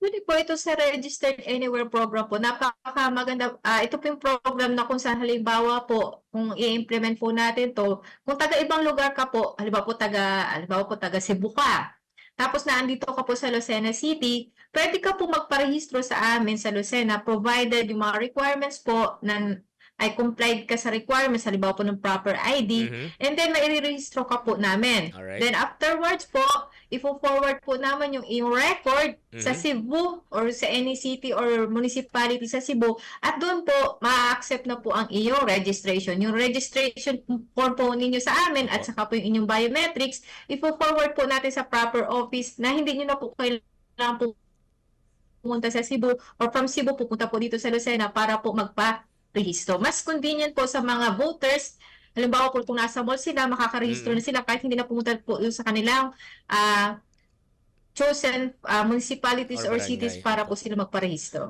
Pwede po ito sa Registered Anywhere program po. Napaka maganda. ah, ito po yung program na kung saan halimbawa po, kung i-implement po natin to, kung taga ibang lugar ka po, halimbawa po taga, halimbawa po taga Cebu ka, tapos naandito ka po sa Lucena City, pwede ka po magparehistro sa amin sa Lucena provided yung mga requirements po na ay complied ka sa requirements, halimbawa po ng proper ID, Mhm. and then mairerehistro ka po namin. Alright. Then afterwards po, ifo-forward po naman yung iyong record sa Mhm. Cebu or sa any city or municipality sa Cebu at doon po ma-accept na po ang iyong registration. Yung registration form po ninyo sa amin at saka po yung inyong biometrics, ifo-forward po natin sa proper office na hindi nyo na po kailangan po pumunta sa Cebu or from Cebu pupunta po dito sa Lucena para po magpa-rehistro. Mas convenient po sa mga voters Halimbawa po kung nasa mall sila, makakarehistro Mm. na sila kahit hindi na pumunta po sa kanilang ah, chosen ah, municipalities Or or cities para po sila magparehistro.